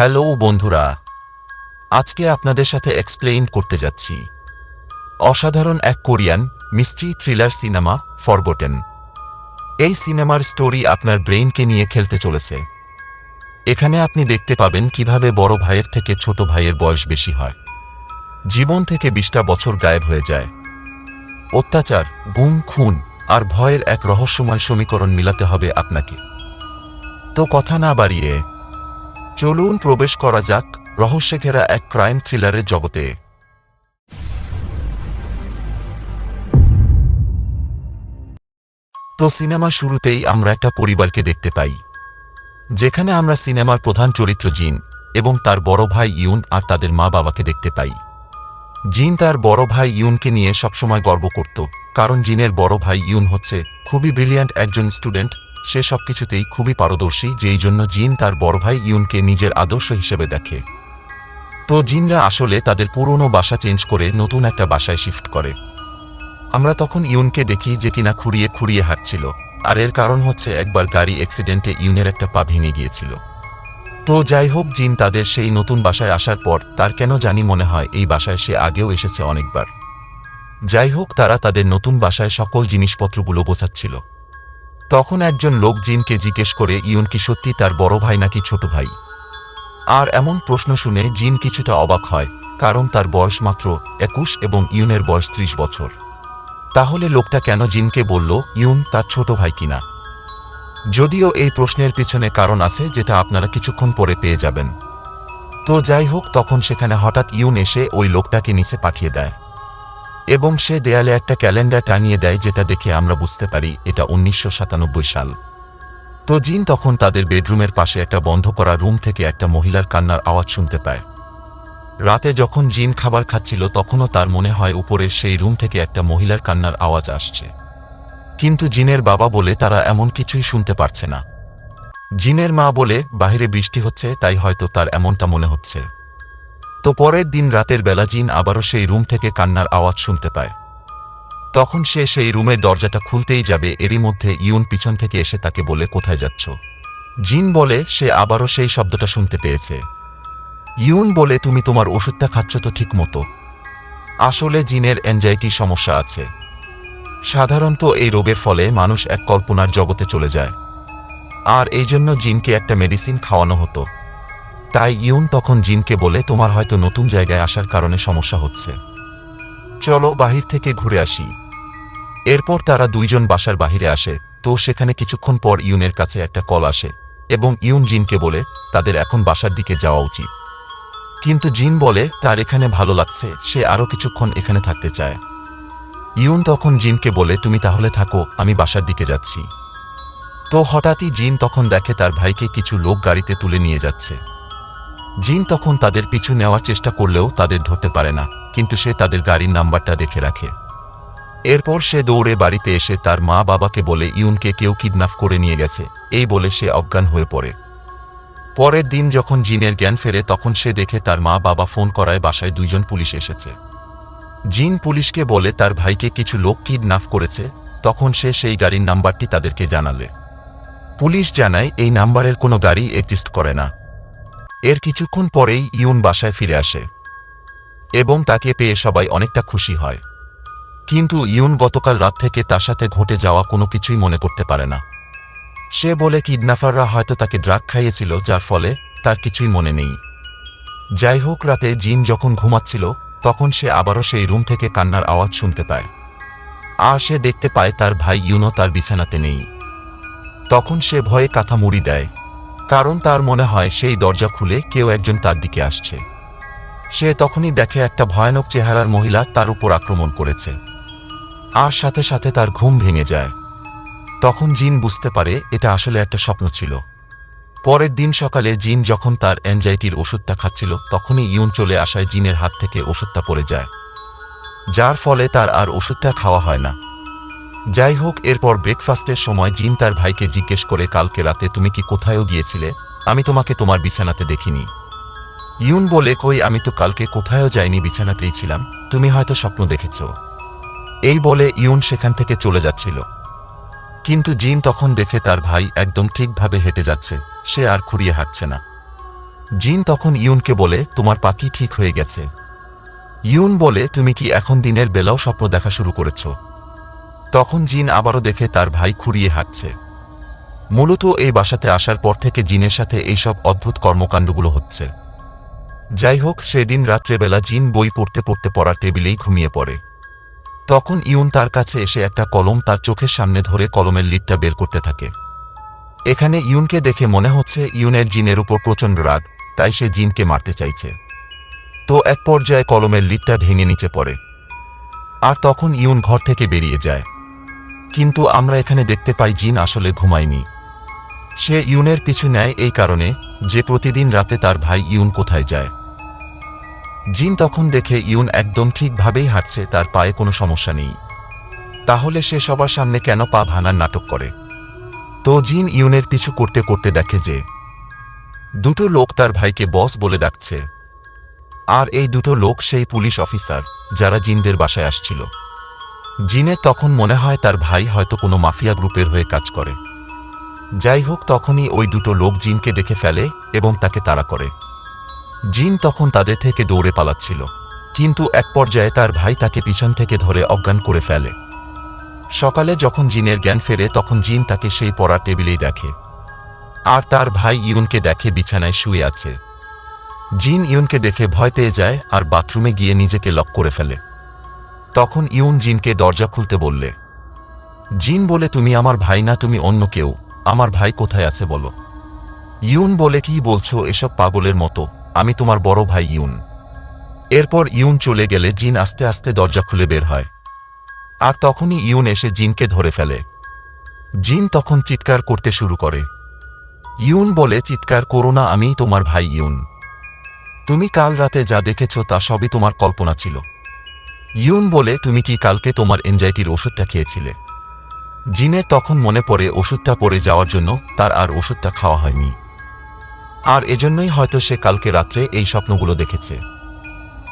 Hello বন্ধুরা, আজকে আপনাদের সাথে এক্সপ্লেইন করতে যাচ্ছি। অসাধারণ এক Korean mystery thriller cinema Forgotten এই সিনেমার স্টোরি আপনার ব্রেইনকে নিয়ে খেলতে চলেছে। এখানে আপনি দেখতে পাবেন কীভাবে বড় ভাইয়ের থেকে ছোট ভাইয়ের বয়স বেশি হয়। জীবন থেকে বিশটা বছর গায়েব হয়ে যায়। অত্যাচার, গুম, খুন আর ভয়ের এক রহস্যময় সমীকরণ মিলাতে হবে আপনাকে। তো কথা না বাড়িয়ে চলুন প্রবেশ করা যাক রহস্যে ঘেরা এক ক্রাইম থ্রিলারের জগতে। তো সিনেমা শুরুতেই আমরা একটা পরিবারকে দেখতে পাই। যেখানে আমরা সিনেমার প্রধান চরিত্র জিন এবং তার বড় ভাই ইউন আর তাদের মা বাবাকে দেখতে পাই। জিন তার বড় ভাই ইউনকে নিয়ে সবসময় গর্ব করত, কারণ জিনের বড় ভাই ইউন হচ্ছে খুবই ব্রিলিয়ান্ট একজন স্টুডেন্ট সে সবকিছুতেই খুবই পারদর্শী, যেই জন্য জিন তার বড় ভাই ইউনকে নিজের আদর্শ হিসেবে দেখে। তো জিনরা আসলে তাদের পুরনো বাসা চেঞ্জ করে নতুন একটা বাসায় শিফট করে। আমরা তখন ইউনকে দেখি যে কিনা খুঁড়িয়ে খুঁড়িয়ে হাঁটছিল, আর এর কারণ হচ্ছে একবার গাড়ি অ্যাক্সিডেন্টে ইউনের একটা পা ভেঙে গিয়েছিল। তো যাই হোক, জিন তাদের সেই নতুন বাসায় আসার পর তার কেন জানি মনে হয় এই বাসায় সে আগেও এসেছে অনেকবার। যাই হোক, তারা তাদের নতুন বাসায় সকল জিনিসপত্রগুলো গোছাচ্ছিল। তখন একজন লোক জিনকে জিজ্ঞেস করে, ইউন কি সত্যি তার বড় ভাই নাকি ছোট ভাই? আর এমন প্রশ্ন শুনে জিন কিছুটা অবাক হয়, কারণ তার বয়স মাত্র একুশ এবং ইউনের বয়স ত্রিশ বছর। তাহলে লোকটা কেন জিনকে বলল, ইউন তার ছোট ভাই কিনা? যদিও এই প্রশ্নের পিছনে কারণ আছে যেটা আপনারা কিছুক্ষণ পরে পেয়ে যাবেন। তো যাই হোক, তখন সেখানে হঠাৎ ইউন এসে ওই লোকটাকে নিচে পাঠিয়ে দেয়। এবং সে দেয়ালে একটা ক্যালেন্ডার টানিয়ে দেয় যেটা দেখে আমরা বুঝতে পারি এটা উনিশশো সাতানব্বই সাল। তো জিন তখন তাদের বেডরুমের পাশে একটা বন্ধ করা রুম থেকে একটা মহিলার কান্নার আওয়াজ শুনতে পায়। রাতে যখন জিন খাবার খাচ্ছিল, তখনও তার মনে হয় উপরের সেই রুম থেকে একটা মহিলার কান্নার আওয়াজ আসছে। কিন্তু জিনের বাবা বলে তারা এমন কিছুই শুনতে পারছে না। জিনের মা বলে বাইরে বৃষ্টি হচ্ছে, তাই হয়তো তার এমনটা মনে হচ্ছে। তো পরের দিন রাতের বেলা জিন আবারও সেই রুম থেকে কান্নার আওয়াজ শুনতে পায়। তখন সে সেই রুমের দরজাটা খুলতেই যাবে, এরই মধ্যে ইউন পিছন থেকে এসে তাকে বলে, কোথায় যাচ্ছ? জিন বলে, সে আবারও সেই শব্দটা শুনতে পেয়েছে। ইউন বলে, তুমি তোমার ওষুধটা খাচ্ছ তো ঠিক মতো। আসলে জিনের অ্যাংজাইটি সমস্যা আছে। সাধারণত এই রোগের ফলে মানুষ এক কল্পনার জগতে চলে যায়। আর এই জন্য জিনকে একটা মেডিসিন খাওয়ানো হতো। তাই ইউন তখন জিনকে বলে, তোমার হয়তো নতুন জায়গায় আসার কারণে সমস্যা হচ্ছে। চলো বাহির থেকে ঘুরে আসি। এরপর তারা দুইজন বাসার বাহিরে আসে। তো সেখানে কিছুক্ষণ পর ইউনের কাছে একটা কল আসে এবং ইউন জিনকে বলে, তাদের এখন বাসার দিকে যাওয়া উচিত। কিন্তু জিন বলে, তার এখানে ভালো লাগছে, সে আরও কিছুক্ষণ এখানে থাকতে চায়। ইউন তখন জিনকে বলে, তুমি তাহলে থাকো, আমি বাসার দিকে যাচ্ছি। তো হঠাৎই জিন তখন দেখে তার ভাইকে কিছু লোক গাড়িতে তুলে নিয়ে যাচ্ছে। জিন তখন তাদের পিছু নেওয়ার চেষ্টা করলেও তাদের ধরতে পারে না, কিন্তু সে তাদের গাড়ির নাম্বারটা দেখে রাখে। এরপর সে দৌড়ে বাড়িতে এসে তার মা বাবাকে বলে, ইউনকে কেউ কিডন্যাপ করে নিয়ে গেছে। এই বলে সে অজ্ঞান হয়ে পড়ে। পরের দিন যখন জিনের জ্ঞান ফেরে, তখন সে দেখে তার মা বাবা ফোন করায় বাসায় দুইজন পুলিশ এসেছে। জিন পুলিশকে বলে, তার ভাইকে কিছু লোক কিডন্যাপ করেছে। তখন সে সেই গাড়ির নাম্বারটি তাদেরকে জানালে। পুলিশ জানায়, এই নাম্বারের কোনো গাড়ি এক্সিস্ট করে না। এর কিছুক্ষণ পরেই ইউন বাসায় ফিরে আসে, এবং তাকে পেয়ে সবাই অনেকটা খুশি হয়। কিন্তু ইউন গতকাল রাত থেকে তার সাথে ঘটে যাওয়া কোনো কিছুই মনে করতে পারে না। সে বলে, কিডন্যাপাররা হয়তো তাকে ড্রাগ খাইয়েছিল, যার ফলে তার কিছুই মনে নেই। যাই হোক, রাতে জিন যখন ঘুমাচ্ছিল, তখন সে আবারও সেই রুম থেকে কান্নার আওয়াজ শুনতে পায়। আর সে দেখতে পায় তার ভাই ইউনও তার বিছানাতে নেই। তখন সে ভয়ে কাঁথা মুড়ি দেয়। কারণ তার মনে হয় সেই দরজা খুলে কেউ একজন তার দিকে আসছে। সে তখনই দেখে একটা ভয়ানক চেহারার মহিলা তার উপর আক্রমণ করেছে। আর সাথে সাথে তার ঘুম ভেঙে যায়। তখন জিন বুঝতে পারে এটা আসলে একটা স্বপ্ন ছিল। পরের দিন সকালে জিন যখন তার অ্যাংজাইটির ওষুধটা খাচ্ছিল, তখনই ইউন চলে আসায় জিনের হাত থেকে ওষুধটা পড়ে যায়। যার ফলে তার আর ওষুধটা খাওয়া হয় না। যাই হোক এরপর ব্রেকফাস্টের সময় জিন তার ভাইকে জিজ্ঞেস করে, কালকে রাতে তুমি কি কোথায়ও গিয়েছিলে? আমি তোমাকে তোমার বিছানাতে দেখিনি। ইউন বলে, কই, আমি তো কালকে কোথায়ও যাইনি, বিছানাতেই ছিলাম। তুমি হয়তো স্বপ্ন দেখেছ। এই বলে ইউন সেখান থেকে চলে যাচ্ছিল। কিন্তু জিন তখন দেখে তার ভাই একদম ঠিকভাবে হেঁটে যাচ্ছে, সে আর খুঁড়িয়ে হাঁটছে না। জিন তখন ইউনকে বলে, তোমার পাখি ঠিক হয়ে গেছে? ইউন বলে, তুমি কি এখন দিনের বেলাও স্বপ্ন দেখা শুরু করেছ? তখন জিন আবারও দেখে তার ভাই খুঁড়িয়ে হাঁটছে। মূলত এই বাসাতে আসার পর থেকে জিনের সাথে এইসব অদ্ভুত কর্মকাণ্ডগুলো হচ্ছে। যাই হোক, সেদিন রাত্রেবেলা জিন বই পড়তে পড়তে পড়ার টেবিলেই ঘুমিয়ে পড়ে। তখন ইউন তার কাছে এসে একটা কলম তার চোখের সামনে ধরে কলমের লিডটা বের করতে থাকে। এখানে ইউনকে দেখে মনে হচ্ছে ইউনের জিনের উপর প্রচণ্ড রাগ, তাই সে জিনকে মারতে চাইছে। তো এক পর্যায়ে কলমের লিডটা ভেঙে নিচে পড়ে। আর তখন ইউন ঘর থেকে বেরিয়ে যায়। কিন্তু আমরা এখানে দেখতে পাই জিন আসলে ঘুমায়নি। সে ইউনের পিছু নেয় এই কারণে যে প্রতিদিন রাতে তার ভাই ইউন কোথায় যায়। জিন তখন দেখে ইউন একদম ঠিকভাবেই হাঁটছে, তার পায়ে কোনো সমস্যা নেই। তাহলে সে সবার সামনে কেন পা ভাঙার নাটক করে? তো জিন ইউনের পিছু করতে করতে দেখে যে, দুটো লোক তার ভাইকে বস বলে ডাকছে। আর এই দুটো লোক সেই পুলিশ অফিসার, যারা জিনদের বাসায় আসছিল। জিনের তখন মনে হয় তার ভাই হয়তো কোনো মাফিয়া গ্রুপের হয়ে কাজ করে। যাই হোক, তখনই ওই দুটো লোক জিনকে দেখে ফেলে এবং তাকে তাড়া করে। জিন তখন তাদের থেকে দৌড়ে পালাচ্ছিল, কিন্তু এক পর্যায়ে তার ভাই তাকে পিছন থেকে ধরে অজ্ঞান করে ফেলে। সকালে যখন জিনের জ্ঞান ফেরে, তখন জিন তাকে সেই পড়ার টেবিলেই দেখে। আর তার ভাই ইউনকে দেখে বিছানায় শুয়ে আছে। জিন ইউনকে দেখে ভয় পেয়ে যায় আর বাথরুমে গিয়ে নিজেকে লক করে ফেলে। তখন ইউন জিনকে দরজা খুলতে বললে, জিন বলে তুমি আমার ভাই না, তুমি অন্য কেউ। আমার ভাই কোথায় আছে বলো? ইউন বলে, কি বলছো এসব পাগলের মতো? আমি তোমার বড় ভাই ইউন। এরপর ইউন চলে গেলে জিন আস্তে আস্তে দরজা খুলে বের হয়। আর তখনই ইউন এসে জিনকে ধরে ফেলে। জিন তখন চিৎকার করতে শুরু করে। ইউন বলে, চিৎকার করো না, আমিই তোমার ভাই ইউন। তুমি কাল রাতে যা দেখেছ তা সবই তোমার কল্পনা ছিল। ইউন বলে, তুমি কি কালকে তোমার এনজাইটির ওষুধটা খেয়েছিলে? জিনের তখন মনে পড়ে, ওষুধটা পড়ে যাওয়ার জন্য তার আর ওষুধটা খাওয়া হয়নি। আর এজন্যই হয়তো সে কালকে রাত্রে এই স্বপ্নগুলো দেখেছে।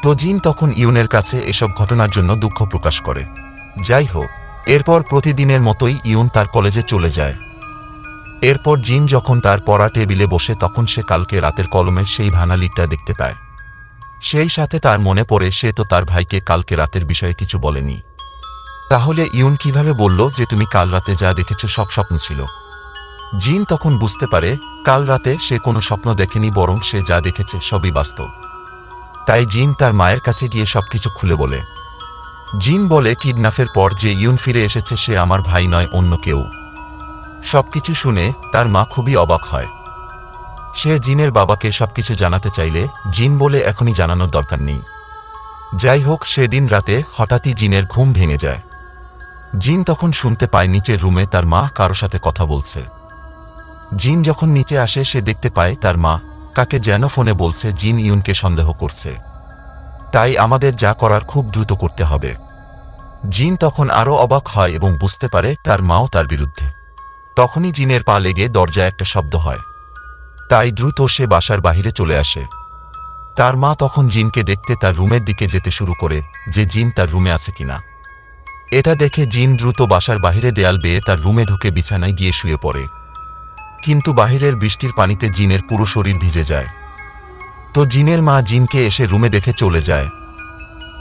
তো জিন তখন ইউনের কাছে এসব ঘটনার জন্য দুঃখ প্রকাশ করে। যাই হোক, এরপর প্রতিদিনের মতোই ইউন তার কলেজে চলে যায়। এরপর জিন যখন তার পড়া টেবিলে বসে, তখন সে কালকে রাতের কলমের সেই ভানালিটা দেখতে পায়। সেই সাথে তার মনে পড়ে সে তো তার ভাইকে কালকে রাতের বিষয়ে কিছু বলেনি। তাহলে ইউন কীভাবে বলল যে তুমি কাল রাতে যা দেখেছ সব স্বপ্ন ছিল? জিন তখন বুঝতে পারে, কাল রাতে সে কোনো স্বপ্ন দেখেনি বরং সে যা দেখেছে সবই বাস্তব। তাই জিন তার মায়ের কাছে গিয়ে সবকিছু খুলে বলে। জিন বলে, কিডন্যাপের পর যে ইউন ফিরে এসেছে সে আমার ভাই নয়, অন্য কেউ। সবকিছু শুনে তার মা খুবই অবাক হয়। সে জিনের বাবাকে সবকিছু জানাতে চাইলে জিন বলে এখনই জানানোর দরকার নেই। যাই হোক, সেদিন রাতে হঠাৎই জিনের ঘুম ভেঙে যায়। জিন তখন শুনতে পায় নিচের রুমে তার মা কারও সাথে কথা বলছে। জিন যখন নিচে আসে, সে দেখতে পায় তার মা কাকে যেন ফোনে বলছে, জিন ইউনকে সন্দেহ করছে। তাই আমাদের যা করার খুব দ্রুত করতে হবে। জিন তখন আরও অবাক হয় এবং বুঝতে পারে তার মাও তার বিরুদ্ধে। তখনই জিনের পা লেগে দরজায় একটা শব্দ হয়। তাই দ্রুত সে বাসার বাহিরে চলে আসে। তার মা তখন জিনকে দেখতে তার রুমের দিকে যেতে শুরু করে যে জিন তার রুমে আছে কিনা। এটা দেখে জিন দ্রুত বাসার বাহিরে দেয়াল বেয়ে তার রুমে ঢুকে বিছানায় গিয়ে শুয়ে পড়ে। কিন্তু বাহিরের বৃষ্টির পানিতে জিনের পুরো শরীর ভিজে যায়। তো জিনের মা জিনকে এসে রুমে দেখে চলে যায়।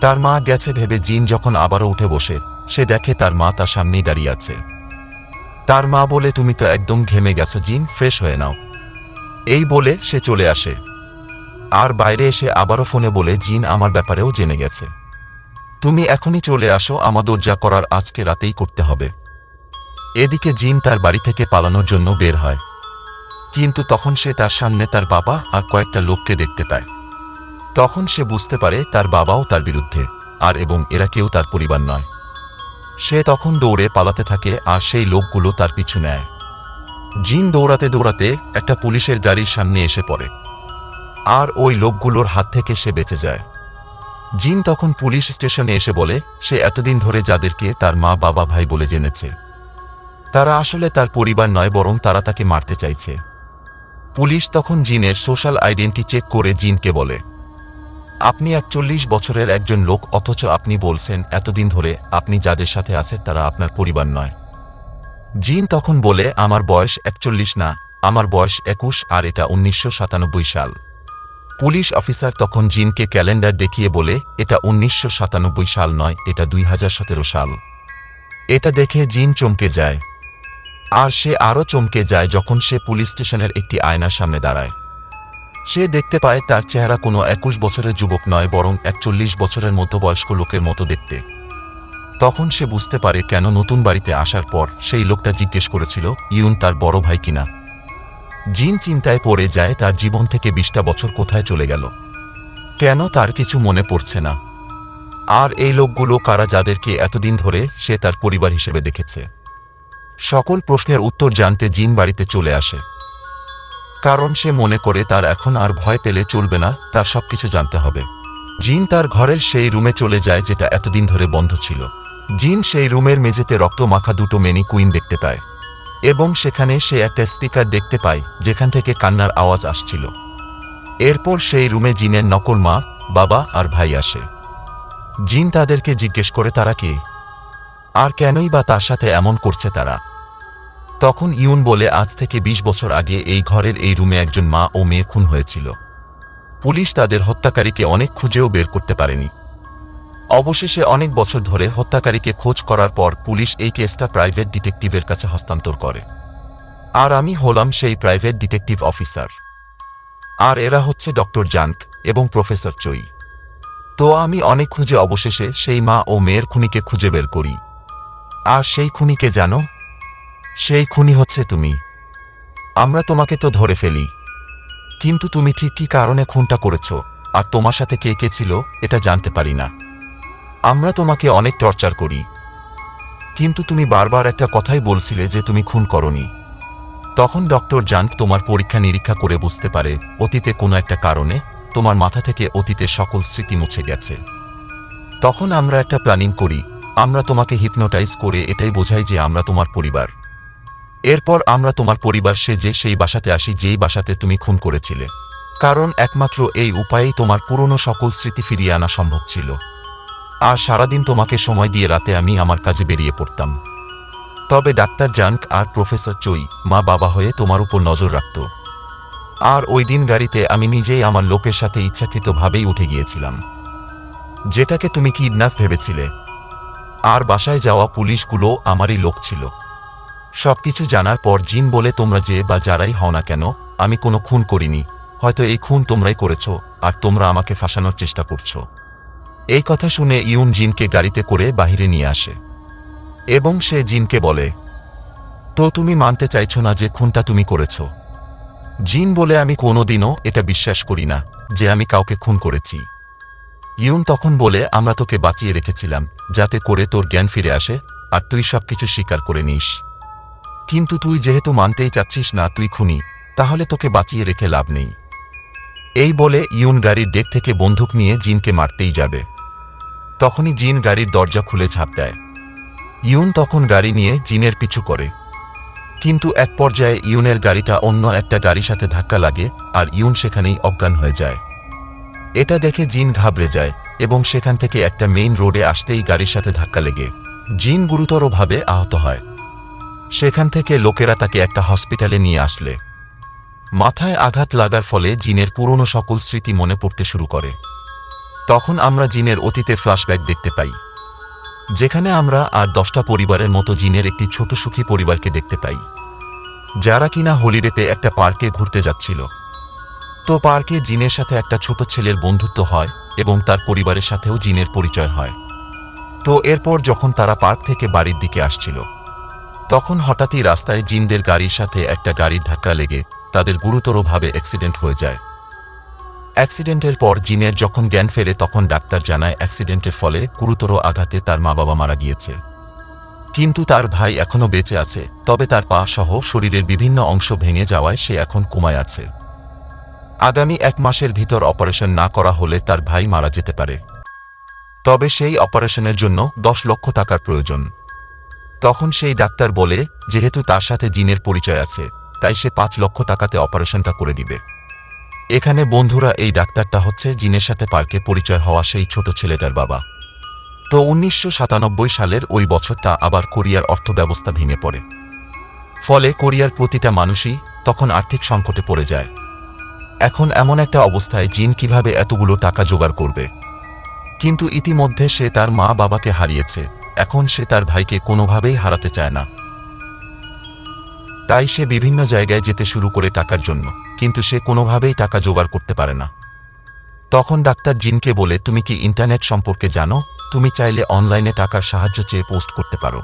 তার মা গেছে ভেবে জিন যখন আবারও উঠে বসে, সে দেখে তার মা তার সামনেই দাঁড়িয়ে আছে। তার মা বলে, তুমি তো একদম ঘেমে গেছো জিন, ফ্রেশ হয়ে নাও। এই বলে সে চলে আসে। আর বাইরে এসে আবারও ফোনে বলে, জিন আমার ব্যাপারেও জেনে গেছে। তুমি এখনই চলে আসো, আমাদের যা করার আজকে রাতেই করতে হবে। এদিকে জিন তার বাড়ি থেকে পালানোর জন্য বের হয়। কিন্তু তখন সে তার সামনে তার বাবা আর কয়েকটা লোককে দেখতে পায়। তখন সে বুঝতে পারে তার বাবাও তার বিরুদ্ধে, আর এবং এরা কেউ তার পরিবার নয়। সে তখন দৌড়ে পালাতে থাকে আর সেই লোকগুলো তার পিছু নেয়। জিন দৌড়াতে দৌড়াতে একটা পুলিশের গাড়ির সামনে এসে পড়ে। আর ওই লোকগুলোর হাত থেকে সে বেঁচে যায়। জিন তখন পুলিশ স্টেশনে এসে বলে, সে এতদিন ধরে যাদেরকে তার মা, বাবা, ভাই বলে জেনেছে। তারা আসলে তার পরিবার নয়, বরং তারা তাকে মারতে চাইছে। পুলিশ তখন জিনের সোশ্যাল আইডেন্টি চেক করে জিনকে বলে, আপনি একচল্লিশ বছরের একজন লোক, অথচ আপনি বলছেন, এতদিন ধরে আপনি যাদের সাথে আছেন তারা আপনার পরিবার নয়। জিন তখন বলে, আমার বয়স একচল্লিশ না, আমার বয়স একুশ, আর এটা উনিশশো সাতানব্বই সাল। পুলিশ অফিসার তখন জিনকে ক্যালেন্ডার দেখিয়ে বলে, এটা উনিশশো সাতানব্বই সাল নয়, এটা দুই হাজার সতেরো সাল। এটা দেখে জিন চমকে যায়। আর সে আরও চমকে যায় যখন সে পুলিশ স্টেশনের একটি আয়নার সামনে দাঁড়ায়। সে দেখতে পায় তার চেহারা কোনো একুশ বছরের যুবক নয়, বরং একচল্লিশ বছরের মতো বয়স্ক লোকের মতো দেখতে। তখন সে বুঝতে পারে কেন নতুন বাড়িতে আসার পর সেই লোকটা জিজ্ঞেস করেছিল, ইউন তার বড় ভাই কিনা? জিন চিন্তায় পড়ে যায় তার জীবন থেকে বিশটা বছর কোথায় চলে গেল। কেন তার কিছু মনে পড়ছে না। আর এই লোকগুলো কারা যাদেরকে এতদিন ধরে সে তার পরিবার হিসেবে দেখেছে। সকল প্রশ্নের উত্তর জানতে জিন বাড়িতে চলে আসে। কারণ সে মনে করে তার এখন আর ভয় পেলে চলবে না, তার সবকিছু জানতে হবে। জিন তার ঘরের সেই রুমে চলে যায় যেটা এতদিন ধরে বন্ধ ছিল। জিন সেই রুমের মেঝেতে রক্ত মাখা দুটো মেনি কুইন দেখতে পায়। এবং সেখানে সে একটা স্পিকার দেখতে পায়, যেখান থেকে কান্নার আওয়াজ আসছিল। এরপর সেই রুমে জিনের নকল মা, বাবা আর ভাই আসে। জিন তাদেরকে জিজ্ঞেস করে, তারা কে? আর কেনই বা তার সাথে এমন করছে তারা? তখন ইউন বলে, আজ থেকে ২০ বছর আগে এই ঘরের এই রুমে একজন মা ও মেয়ে খুন হয়েছিল। পুলিশ তাদের হত্যাকারীকে অনেক খুঁজেও বের করতে পারেনি। অবশেষে অনেক বছর ধরে হত্যাকারীকে খোঁজ করার পর পুলিশ এই কেসটা প্রাইভেট ডিটেকটিভের কাছে হস্তান্তর করে। আর আমি হলাম সেই প্রাইভেট ডিটেকটিভ অফিসার। আর এরা হচ্ছে ডক্টর জাঙ্ক এবং প্রফেসর চই। তো আমি অনেক খুঁজে অবশেষে সেই মা ও মেয়ের খুনিকে খুঁজে বের করি। আর সেই খুনিকে জানো? সেই খুনি হচ্ছে তুমি। আমরা তোমাকে তো ধরে ফেলি। কিন্তু তুমি ঠিক কী কারণে খুনটা করেছ? আর তোমার সাথে কে কে ছিল? এটা জানতে পারি না। আমরা তোমাকে অনেক টর্চার করি। কিন্তু তুমি বারবার একটা কথাই বলছিলে যে তুমি খুন করনি। তখন ডক্টর জাঙ্ক তোমার পরীক্ষা নিরীক্ষা করে বুঝতে পারে, অতীতে কোনো একটা কারণে তোমার মাথা থেকে অতীতের সকল স্মৃতি মুছে গেছে। তখন আমরা একটা প্ল্যানিং করি, আমরা তোমাকে হিপনোটাইজ করে এটাই বোঝাই যে আমরা তোমার পরিবার। এরপর আমরা তোমার পরিবার সে যে সেই বাসাতে আসি, যেই বাসাতে তুমি খুন করেছিলে। কারণ একমাত্র এই উপায়েই তোমার পুরনো সকল স্মৃতি ফিরিয়ে আনা সম্ভব ছিল। আর সারাদিন তোমাকে সময় দিয়ে রাতে আমি আমার কাজে বেরিয়ে পড়তাম। তবে ডাক্তার জাঙ্ক আর প্রফেসর চই, মা বাবা হয়ে তোমার উপর নজর রাখত। আর ওই দিন গাড়িতে আমি নিজেই আমার লোকের সাথে ইচ্ছাকৃতভাবেই উঠে গিয়েছিলাম। যেটাকে তুমি কিডন্যাপ ভেবেছিলে। আর বাসায় যাওয়া পুলিশগুলো আমারই লোক ছিল। সবকিছু জানার পর জিন বলে, তোমরা যে বা যারাই হও না কেন, আমি কোনো খুন করিনি। হয়তো এই খুন তোমরাই করেছ, আর তোমরা আমাকে ফাঁসানোর চেষ্টা করছ। এই কথা শুনে ইউন জিনকে গাড়িতে করে বাহিরে নিয়ে আসে এবং সে জিনকে বলে, তো তুমি মানতে চাইছো না যে খুনটা তুমি করেছ? জিন বলে আমি কোনোদিনও এটা বিশ্বাস করি না যে আমি কাউকে খুন করেছি। ইউন তখন বলে, আমরা তোকে বাঁচিয়ে রেখেছিলাম যাতে করে তোর জ্ঞান ফিরে আসে আর তুই সবকিছু স্বীকার করে নিস। কিন্তু তুই যেহেতু মানতেই চাচ্ছিস না তুই খুনি, তাহলে তোকে বাঁচিয়ে রেখে লাভ নেই। এই বলে ইউন গাড়ির ডেক থেকে বন্দুক নিয়ে জিনকে মারতেই যাবে। তখনই জিন গাড়ির দরজা খুলে ঝাঁপ দেয়। ইউন তখন গাড়ি নিয়ে জিনের পিছু করে। কিন্তু এক পর্যায়ে ইউনের গাড়িটা অন্য একটা গাড়ির সাথে ধাক্কা লাগে আর ইউন সেখানেই অজ্ঞান হয়ে যায়। এটা দেখে জিন ঘাবড়ে যায় এবং সেখান থেকে একটা মেইন রোডে আসতেই গাড়ির সাথে ধাক্কা লেগে। জিন গুরুতরভাবে আহত হয়। সেখান থেকে লোকেরা তাকে একটা হসপিটালে নিয়ে আসলে। মাথায় আঘাত লাগার ফলে জিনের পুরনো সকল স্মৃতি মনে পড়তে শুরু করে। তখন আমরা জিনের অতীতে ফ্ল্যাশব্যাক দেখতে পাই। যেখানে আমরা আর দশটা পরিবারের মতো জিনের একটি ছোট সুখী পরিবারকে দেখতে পাই। যারা কিনা হলিডেতে একটা পার্কে ঘুরতে যাচ্ছিল। তো পার্কে জিনের সাথে একটা ছোট ছেলের বন্ধুত্ব হয় এবং তার পরিবারের সাথেও জিনের পরিচয় হয়। তো এরপর যখন তারা পার্ক থেকে বাড়ির দিকে আসছিল, তখন হঠাৎই রাস্তায় জিনদের গাড়ির সাথে একটা গাড়ির ধাক্কা লেগে তাদের গুরুতরভাবে অ্যাক্সিডেন্ট হয়ে যায়। অ্যাক্সিডেন্টের পর জিনের যখন জ্ঞান ফেরে, তখন ডাক্তার জানায় অ্যাক্সিডেন্টের ফলে গুরুতর আঘাতে তার মা বাবা মারা গিয়েছে। কিন্তু তার ভাই এখনও বেঁচে আছে, তবে তার পা সহ শরীরের বিভিন্ন অংশ ভেঙে যাওয়ায় সে এখন কুমায় আছে। আগামী এক মাসের ভিতর অপারেশন না করা হলে তার ভাই মারা যেতে পারে। তবে সেই অপারেশনের জন্য দশ লক্ষ টাকার প্রয়োজন। তখন সেই ডাক্তার বলে, যেহেতু তার সাথে জিনের পরিচয় আছে, তাই সে পাঁচ লক্ষ টাকাতে অপারেশনটা করে দিবে। এখানে বন্ধুরা এই ডাক্তারটা হচ্ছে, জিনের সাথে পার্কে পরিচয় হওয়া সেই ছোট ছেলেটার বাবা। তো উনিশশো সাতানব্বই সালের ওই বছরটা আবার কোরিয়ার অর্থব্যবস্থা ভেঙে পড়ে। ফলে কোরিয়ার প্রতিটা মানুষই তখন আর্থিক সংকটে পড়ে যায়। এখন এমন একটা অবস্থায় জিন কীভাবে এতগুলো টাকা জোগাড় করবে? কিন্তু ইতিমধ্যে সে তার মা বাবাকে হারিয়েছে। এখন সে তার ভাইকে কোনোভাবেই হারাতে চায় না। তাই সে বিভিন্ন জায়গায় যেতে শুরু করে টাকার জন্য। কিন্তু সে কোনোভাবেই টাকা জোগাড় করতে পারে না। তখন ডাক্তার জিনকে বলে, তুমি কি ইন্টারনেট সম্পর্কে জানো? তুমি চাইলে অনলাইনে টাকার সাহায্য চেয়ে পোস্ট করতে পারো।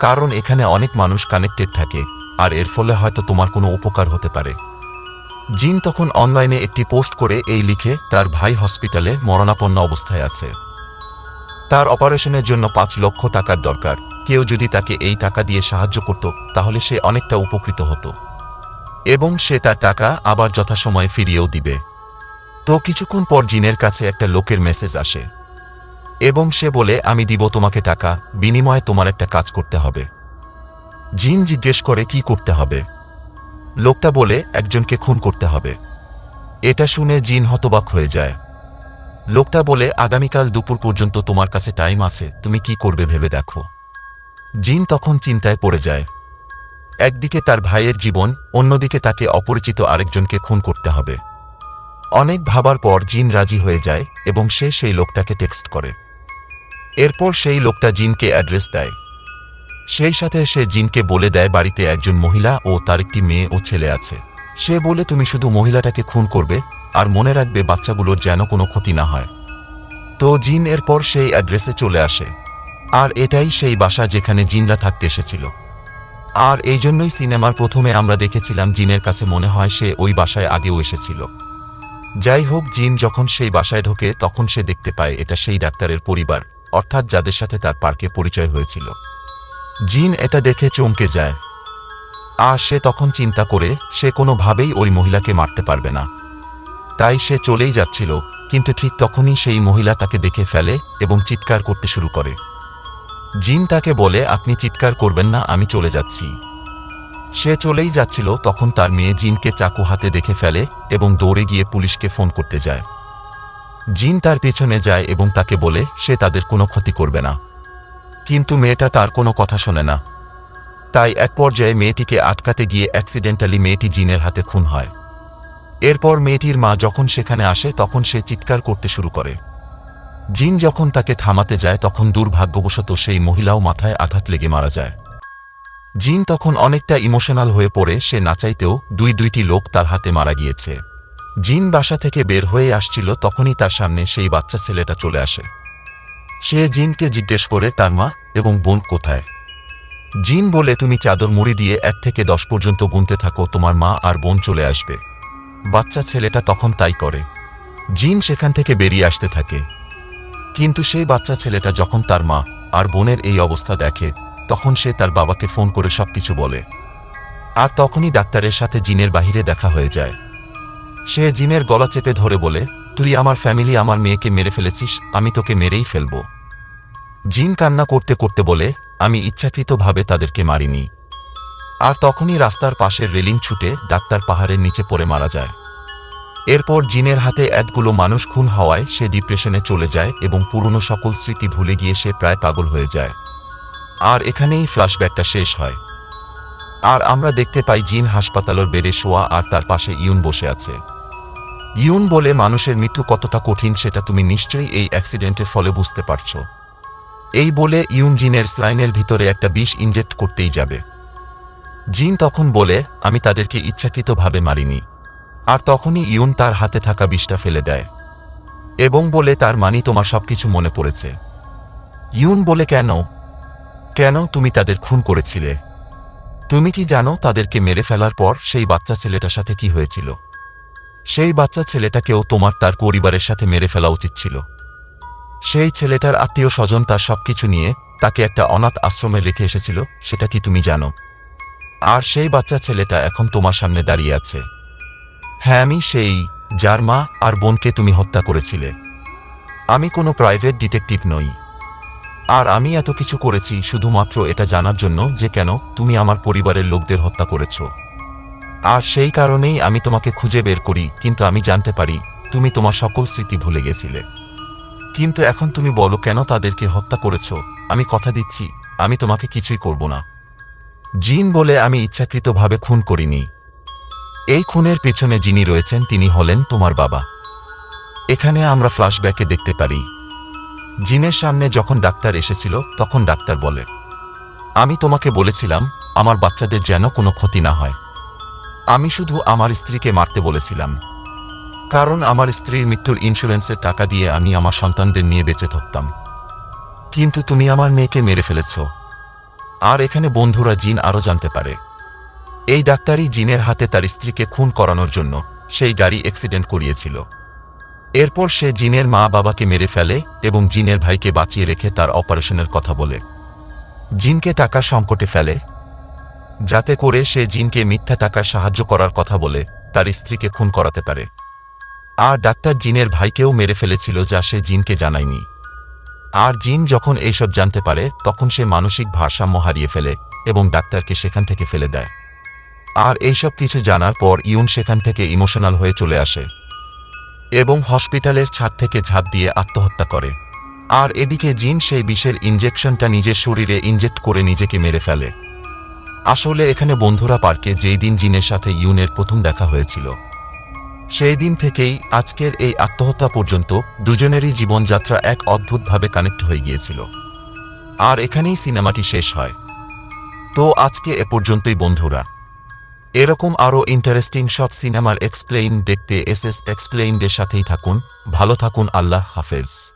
কারণ এখানে অনেক মানুষ কানেক্টেড থাকে, আর এর ফলে হয়তো তোমার কোনো উপকার হতে পারে। জিন তখন অনলাইনে একটি পোস্ট করে এই লিখে তার ভাই হসপিটালে মরণাপন্ন অবস্থায় আছে। তার অপারেশনের জন্য পাঁচ লক্ষ টাকার দরকার। কেউ যদি তাকে এই টাকা দিয়ে সাহায্য করত, তাহলে সে অনেকটা উপকৃত হতো। এবং সে তার টাকা আবার যথাসময়ে ফিরিয়েও দিবে। তো কিছুক্ষণ পর জিনের কাছে একটা লোকের মেসেজ আসে। এবং সে বলে, আমি দিব তোমাকে টাকা, বিনিময়ে তোমার একটা কাজ করতে হবে। জিন জিজ্ঞেস করে, কি করতে হবে? লোকটা বলে, একজনকে খুন করতে হবে। এটা শুনে জিন হতবাক হয়ে যায়। লোকটা বলে, আগামীকাল দুপুর পর্যন্ত তোমার কাছে টাইম আছে, তুমি কি করবে ভেবে দেখো। জিন তখন চিন্তায় পড়ে যায়। একদিকে তার ভাইয়ের জীবন, অন্যদিকে তাকে অপরিচিত আরেকজনকে খুন করতে হবে। অনেক ভাবার পর জিন রাজি হয়ে যায় এবং সে সেই লোকটাকে টেক্সট করে। এরপর সেই লোকটা জিনকে অ্যাড্রেস দেয়। সেই সাথে সে জিনকে বলে দেয়, বাড়িতে একজন মহিলা ও তার একটি মেয়ে ও ছেলে আছে। সে বলে, তুমি শুধু মহিলাটাকে খুন করবে আর মনে রাখবে বাচ্চাগুলোর যেন কোনো ক্ষতি না হয়। তো জিন এরপর সেই অ্যাড্রেসে চলে আসে। আর এটাই সেই বাসা যেখানে জিনরা থাকতে এসেছিল। আর এই জন্যই সিনেমার প্রথমে আমরা দেখেছিলাম জিনের কাছে মনে হয় সে ওই বাসায় আগেও এসেছিল। যাই হোক, জিন যখন সেই বাসায় ঢোকে, তখন সে দেখতে পায় এটা সেই ডাক্তারের পরিবার, অর্থাৎ যাদের সাথে তার পার্কে পরিচয় হয়েছিল। জিন এটা দেখে চমকে যায়। আর সে তখন চিন্তা করে, সে কোনোভাবেই ওই মহিলাকে মারতে পারবে না। তাই সে চলেই যাচ্ছিল, কিন্তু ঠিক তখনই সেই মহিলা তাকে দেখে ফেলে এবং চিৎকার করতে শুরু করে। জিন তাকে বলে, আপনি চিৎকার করবেন না, আমি চলে যাচ্ছি। সে চলেই যাচ্ছিল, তখন তার মেয়ে জিনকে চাকু হাতে দেখে ফেলে এবং দৌড়ে গিয়ে পুলিশকে ফোন করতে যায়। জিন তার পেছনে যায় এবং তাকে বলে, সে তাদের কোনো ক্ষতি করবে না। কিন্তু মেয়েটা তার কোনো কথা শোনে না। তাই এক পর্যায়ে মেয়েটিকে আটকাতে গিয়ে অ্যাক্সিডেন্টালি মেয়েটি জিনের হাতে খুন হয়। এরপর মেয়েটির মা যখন সেখানে আসে, তখন সে চিৎকার করতে শুরু করে। জিন যখন তাকে থামাতে যায়, তখন দুর্ভাগ্যবশত সেই মহিলাও মাথায় আঘাত লেগে মারা যায়। জিন তখন অনেকটা ইমোশনাল হয়ে পড়ে, সে নাচাইতেও দুই দুইটি লোক তার হাতে মারা গিয়েছে। জিন বাসা থেকে বের হয়ে আসছিল, তখনই তার সামনে সেই বাচ্চা ছেলেটা চলে আসে। সে জিনকে জিজ্ঞেস করে, তার মা এবং বোন কোথায়? জিন বলে, তুমি চাদর মুড়ি দিয়ে এক থেকে দশ পর্যন্ত গুনতে থাকো, তোমার মা আর বোন চলে আসবে। বাচ্চা ছেলেটা তখন তাই করে। জিন সেখান থেকে বেরিয়ে আসতে থাকে। কিন্তু সেই বাচ্চা ছেলেটা যখন তার মা আর বোনের এই অবস্থা দেখে, তখন সে তার বাবাকে ফোন করে সবকিছু বলে। আর তখনই ডাক্তারের সাথে জিনের বাহিরে দেখা হয়ে যায়। সে জিনের গলা চেপে ধরে বলে, তুই আমার ফ্যামিলি, আমার মেয়েকে মেরে ফেলেছিস, আমি তোকে মেরেই ফেলব। জিন কান্না করতে করতে বলে, আমি ইচ্ছাকৃতভাবে তাদেরকে মারিনি। আর তখনই রাস্তার পাশের রেলিং ছুটে ডাক্তার পাহাড়ের নিচে পড়ে মারা যায়। এরপর জিনের হাতে একগুলো মানুষ খুন হওয়ায় সে ডিপ্রেশনে চলে যায় এবং পুরনো সকল স্মৃতি ভুলে গিয়ে সে প্রায় পাগল হয়ে যায়। আর এখানেই ফ্ল্যাশব্যাকটা শেষ হয়। আর আমরা দেখতে পাই জিন হাসপাতালের বেড়ে শোয়া আর তার পাশে ইউন বসে আছে। ইউন বলে, মানুষের মৃত্যু কতটা কঠিন সেটা তুমি নিশ্চয়ই এই অ্যাক্সিডেন্টের ফলে বুঝতে পারছ। এই বলে ইউন জিনের স্লাইনের ভিতরে একটা বিষ ইনজেক্ট করতেই যাবে। জিন তখন বলে, আমি তাদেরকে ইচ্ছাকৃতভাবে মারিনি। আর তখনই ইউন তার হাতে থাকা বিষটা ফেলে দেয় এবং বলে, তার মানি তোমার সবকিছু মনে পড়েছে। ইউন বলে, কেন? কেন তুমি তাদের খুন করেছিলে? তুমি কি জানো তাদেরকে মেরে ফেলার পর সেই বাচ্চা ছেলেটার সাথে কি হয়েছিল? সেই বাচ্চা ছেলেটাকেও তোমার তার পরিবারের সাথে মেরে ফেলা উচিত ছিল। সেই ছেলেটার আত্মীয় স্বজন তার সবকিছু নিয়ে তাকে একটা অনাথ আশ্রমে রেখে এসেছিল, সেটা কি তুমি জানো? আর সেই বাচ্চা ছেলেটা এখন তোমার সামনে দাঁড়িয়ে আছে। হ্যাঁ আমি সেই, যার মা আর বোনকে তুমি হত্যা করেছিলে। আমি কোনো প্রাইভেট ডিটেকটিভ নই। আর আমি এত কিছু করেছি শুধুমাত্র এটা জানার জন্য যে কেন তুমি আমার পরিবারের লোকদের হত্যা করেছ। আর সেই কারণেই আমি তোমাকে খুঁজে বের করি, কিন্তু আমি জানতে পারি তুমি তোমার সকল স্মৃতি ভুলে গেছিলে। কিন্তু এখন তুমি বলো কেন তাদেরকে হত্যা করেছ? আমি কথা দিচ্ছি, আমি তোমাকে কিছুই করব না। জিন বলে আমি ইচ্ছাকৃতভাবে খুন করিনি। এই খুনের পেছনে যিনি রয়েছেন, তিনি হলেন তোমার বাবা। এখানে আমরা ফ্ল্যাশব্যাকে দেখতে পারি, জিনের সামনে যখন ডাক্তার এসেছিল, তখন ডাক্তার বলে, আমি তোমাকে বলেছিলাম, আমার বাচ্চাদের যেন কোনো ক্ষতি না হয়। আমি শুধু আমার স্ত্রীকে মারতে বলেছিলাম। কারণ আমার স্ত্রীর মৃত্যুর ইন্স্যুরেন্সের টাকা দিয়ে আমি আমার সন্তানদের নিয়ে বেঁচে থাকতাম। কিন্তু তুমি আমার মেয়েকে মেরে ফেলেছ। আর এখানে বন্ধুরা জিন আরও জানতে পারে। এই ডাক্তারই জিনের হাতে তার স্ত্রীকে খুন করানোর জন্য সেই গাড়ি অ্যাক্সিডেন্ট করিয়েছিল। এরপর সে জিনের মা বাবাকে মেরে ফেলে এবং জিনের ভাইকে বাঁচিয়ে রেখে তার অপারেশনের কথা বলে। জিনকে টাকা সংকটে ফেলে। যাতে করে সে জিনকে মিথ্যা টাকায় সাহায্য করার কথা বলে তার স্ত্রীকে খুন করাতে পারে। আর ডাক্তার জিনের ভাইকেও মেরে ফেলেছিল যা সে জিনকে জানায়নি। আর জিন যখন এইসব জানতে পারে, তখন সে মানসিক ভারসাম্য হারিয়ে ফেলে এবং ডাক্তারকে সেখান থেকে ফেলে দেয়। আর এইসব কিছু জানার পর ইউন সেখান থেকে ইমোশনাল হয়ে চলে আসে এবং হসপিটালের ছাদ থেকে ঝাঁপ দিয়ে আত্মহত্যা করে। আর এদিকে জিন সেই বিষের ইঞ্জেকশনটা নিজের শরীরে ইনজেক্ট করে নিজেকে মেরে ফেলে। আসলে এখানে বন্ধুরা পার্কে যেই দিন জিনের সাথে ইউনের প্রথম দেখা হয়েছিল, সেই দিন থেকেই আজকের এই আত্মহত্যা পর্যন্ত দুজনেরই জীবনযাত্রা এক অদ্ভুতভাবে কানেক্ট হয়ে গিয়েছিল। আর এখানেই সিনেমাটি শেষ হয়। তো আজকে এ পর্যন্তই বন্ধুরা। এরকম আরও ইন্টারেস্টিং সব সিনেমার এক্সপ্লেইন দেখতে এস এস এক্সপ্লেইনদের সাথেই থাকুন। ভালো থাকুন, আল্লাহ হাফেজ।